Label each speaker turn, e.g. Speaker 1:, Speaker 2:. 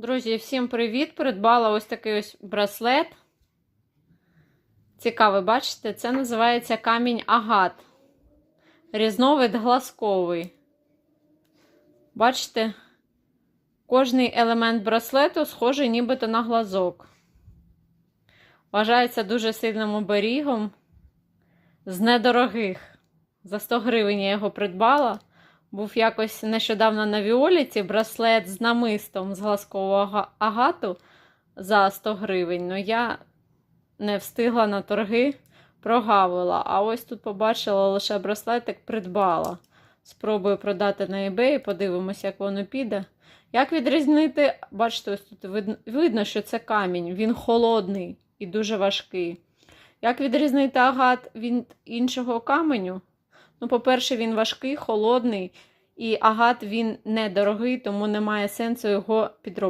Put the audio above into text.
Speaker 1: Друзі, всім привіт! Придбала ось такий ось браслет. Цікавий, бачите? Це називається камінь агат. Різновид глазковий. Бачите? Кожний елемент браслету схожий нібито на глазок. Вважається дуже сильним оберігом. З недорогих. За 100 гривень я його придбала. Був якось нещодавно на Віоліті браслет з намистом з глазкового агату за 100 гривень. Ну я не встигла на торги, прогавила. А ось тут побачила лише браслетик, придбала. Спробую продати на eBay, подивимося, як воно піде. Як відрізнити, бачите, ось тут видно, що це камінь, він холодний і дуже важкий. Як відрізнити агат від іншого каменю? Ну, по-перше, він важкий, холодний, і агат він недорогий, тому немає сенсу його підробити.